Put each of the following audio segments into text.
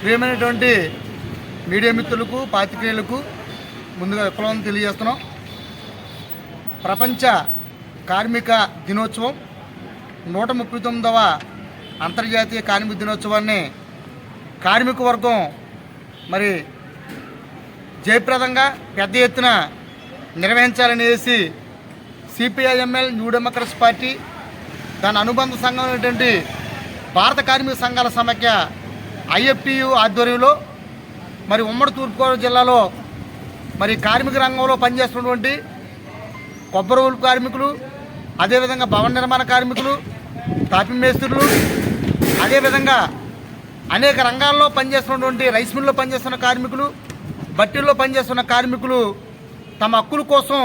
ప్రియమైనటువంటి మీడియా మిత్రులకు పాతికేయులకు ముందుగా విప్లవం తెలియజేస్తున్నాం. ప్రపంచ కార్మిక దినోత్సవం నూట ముప్పై తొమ్మిదవ అంతర్జాతీయ కార్మిక దినోత్సవాన్ని కార్మిక వర్గం మరి జయప్రదంగా పెద్ద ఎత్తున నిర్వహించాలనేసి సిపిఐఎంఎల్ న్యూ డెమోక్రసీ పార్టీ దాని అనుబంధ సంఘం అయినటువంటి భారత కార్మిక సంఘాల సమాఖ్య ఐఎఫ్టియు ఆధ్వర్యంలో మరి ఉమ్మడి తూర్పుగోదావరి జిల్లాలో మరి కార్మిక రంగంలో పనిచేస్తున్నటువంటి కొబ్బరి ఊరు కార్మికులు అదేవిధంగా భవన నిర్మాణ కార్మికులు తాపి మేస్త్రులు అదేవిధంగా అనేక రంగాల్లో పనిచేస్తున్నటువంటి రైస్ మిల్లో పనిచేస్తున్న కార్మికులు బట్టీల్లో పనిచేస్తున్న కార్మికులు తమ హక్కుల కోసం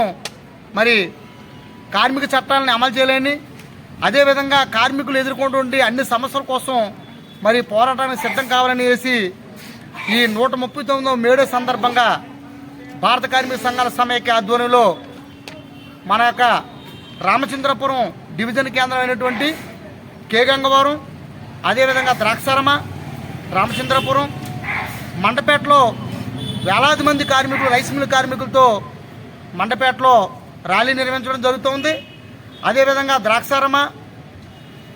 మరి కార్మిక చట్టాలను అమలు చేయలేని అదేవిధంగా కార్మికులు ఎదుర్కొన్నటువంటి అన్ని సమస్యల కోసం మరి పోరాటానికి సిద్ధం కావాలని వేసి ఈ నూట ముప్పై తొమ్మిదవ మేడే సందర్భంగా భారత కార్మిక సంఘాల సమైక్య ఆధ్వర్యంలో మన యొక్క రామచంద్రపురం డివిజన్ కేంద్రమైనటువంటి కే గంగవరం అదేవిధంగా ద్రాక్షారమ రామచంద్రపురం మండపేటలో వేలాది మంది కార్మికులు రైస్ మిల్ కార్మికులతో మండపేటలో ర్యాలీ నిర్వహించడం జరుగుతోంది. అదేవిధంగా ద్రాక్షారమ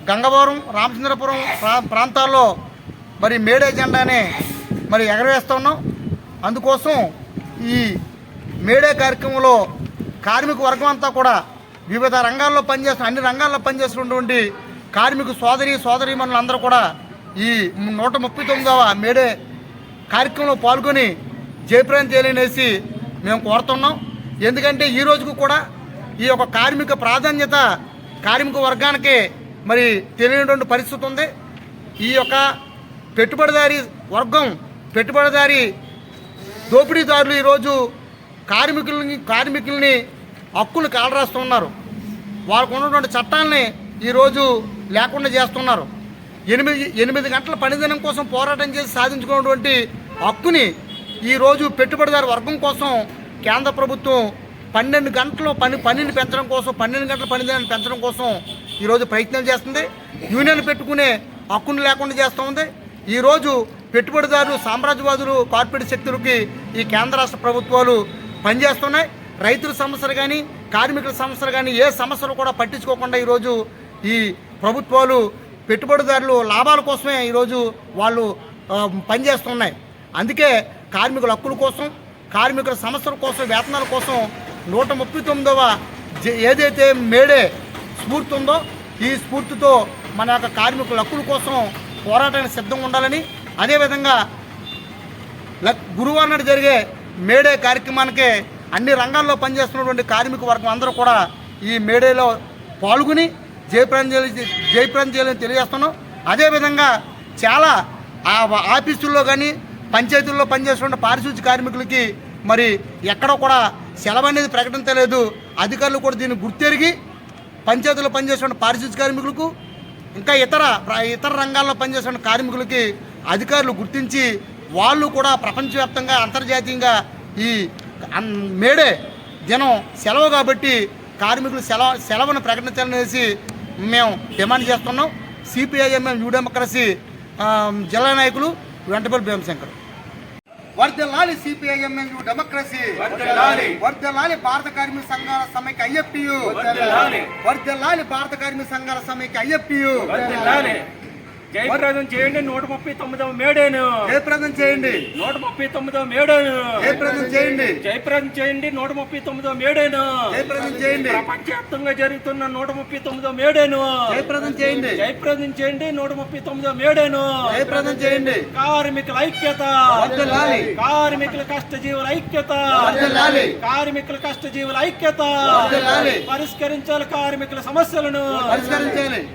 గంగవరం రామచంద్రపురం ప్రా ప్రాంతాల్లో మరి మేడే జెండాని మరి ఎగరవేస్తున్నాం అందుకోసం ఈ మేడే కార్యక్రమంలో కార్మిక వర్గం అంతా కూడా వివిధ రంగాల్లో పనిచేస్తున్న అన్ని రంగాల్లో పనిచేస్తున్నటువంటి కార్మిక సోదరి సోదరి అందరూ కూడా ఈ నూట ముప్పై తొమ్మిదవ మేడే కార్యక్రమంలో పాల్గొని జయప్రదం చేయాలనేసి మేము కోరుతున్నాం. ఎందుకంటే ఈ రోజుకు కూడా ఈ యొక్క కార్మిక ప్రాధాన్యత కార్మిక వర్గానికి మరి తెలియనటువంటి పరిస్థితి ఉంది. ఈ యొక్క పెట్టుబడిదారి వర్గం పెట్టుబడిదారి దోపిడీదారులు ఈరోజు కార్మికులని కార్మికుల్ని హక్కులు కాలరాస్తున్నారు. వాళ్ళకు ఉన్నటువంటి చట్టాలని ఈరోజు లేకుండా చేస్తున్నారు. ఎనిమిది ఎనిమిది గంటల పనిదినం కోసం పోరాటం చేసి సాధించుకున్నటువంటి హక్కుని ఈరోజు పెట్టుబడిదారు వర్గం కోసం కేంద్ర ప్రభుత్వం పన్నెండు గంటలు పని పనిని పెంచడం కోసం పన్నెండు గంటల పనిదినాన్ని పెంచడం కోసం ఈరోజు ప్రయత్నం చేస్తుంది. యూనియన్ పెట్టుకునే హక్కును లేకుండా చేస్తూ ఉంది. ఈరోజు పెట్టుబడిదారులు సామ్రాజ్యవాదులు కార్పొరేట్ శక్తులకి ఈ కేంద్ర రాష్ట్ర ప్రభుత్వాలు పనిచేస్తున్నాయి. రైతుల సమస్యలు కానీ కార్మికుల సమస్యలు కానీ ఏ సమస్యలు కూడా పట్టించుకోకుండా ఈరోజు ఈ ప్రభుత్వాలు పెట్టుబడిదారులు లాభాల కోసమే ఈరోజు వాళ్ళు పనిచేస్తున్నాయి. అందుకే కార్మికుల హక్కుల కోసం కార్మికుల సమస్యల కోసం వేతనాల కోసం నూట ముప్పై తొమ్మిదవ ఏదైతే మేడే స్ఫూర్తి ఉందో ఈ స్ఫూర్తితో మన యొక్క కార్మికుల హక్కుల కోసం పోరాటానికి సిద్ధంగా ఉండాలని అదేవిధంగా లక్- గురువారం నాడు జరిగే మేడే కార్యక్రమానికి అన్ని రంగాల్లో పనిచేస్తున్నటువంటి కార్మిక వర్గం అందరూ కూడా ఈ మేడేలో పాల్గొని జయప్రాంజలి జయప్రాంజలి తెలియజేస్తున్నాం. అదేవిధంగా చాలా ఆ ఆఫీసుల్లో కానీ పంచాయతీల్లో పనిచేస్తున్న పారిశుద్ధ్య కార్మికులకి మరి ఎక్కడ కూడా సెలవు అనేది ప్రకటించలేదు. అధికారులు కూడా దీన్ని గుర్తెరిగి పంచాయతీలో పనిచేస్తున్న పారిశుద్ధ్య కార్మికులకు ఇంకా ఇతర ప్ర- ఇతర రంగాల్లో పనిచేస్తున్న కార్మికులకి అధికారులు గుర్తించి వాళ్ళు కూడా ప్రపంచవ్యాప్తంగా అంతర్జాతీయంగా ఈ మేడే దినం సెలవు కాబట్టి కార్మికులు సెలవు సెలవును ప్రకటించాలనేసి మేము డిమాండ్ చేస్తున్నాం. సిపిఐఎంఎం న్యూ డెమోక్రసీ జిల్లా నాయకులు వెంటపల్లి భీమశంకర్. వర్దలాలి సిపిఐఎంఎం డెమోక్రసీ. వర్దలాలి భారత కార్మిక సంఘాల సమైక్య ఐఎఫ్టియు. వర్దలాలి భారత కార్మిక సంఘాల సమైక్య ఐఎఫ్టియు. జయప్రదం చేయండి నూట ముప్పై తొమ్మిదవ మేడేను. జయప్రదం చేయండి. నూట ముప్పై తొమ్మిదవ మేడేను. జయప్రదం చేయండి. జయప్రదం చేయండి నూట ముప్పై తొమ్మిదవ మేడేను. జయప్రదం చేయండి. ప్రపంచవ్యాప్తంగా జరుగుతున్న నూట ముప్పై తొమ్మిదవ మేడేను. జయప్రదం చేయండి. జయప్రదం చేయండి నూట ముప్పై తొమ్మిదవ మేడేను. జయప్రదం చేయండి. కార్మికుల ఐక్యత. కార్మికుల కష్టజీవుల ఐక్యత. వర్ధిల్లాలి. కార్మికుల కష్టజీవుల ఐక్యత. వర్ధిల్లాలి. పరిష్కరించాలి కార్మికుల సమస్యలను. పరిష్కరించాలి.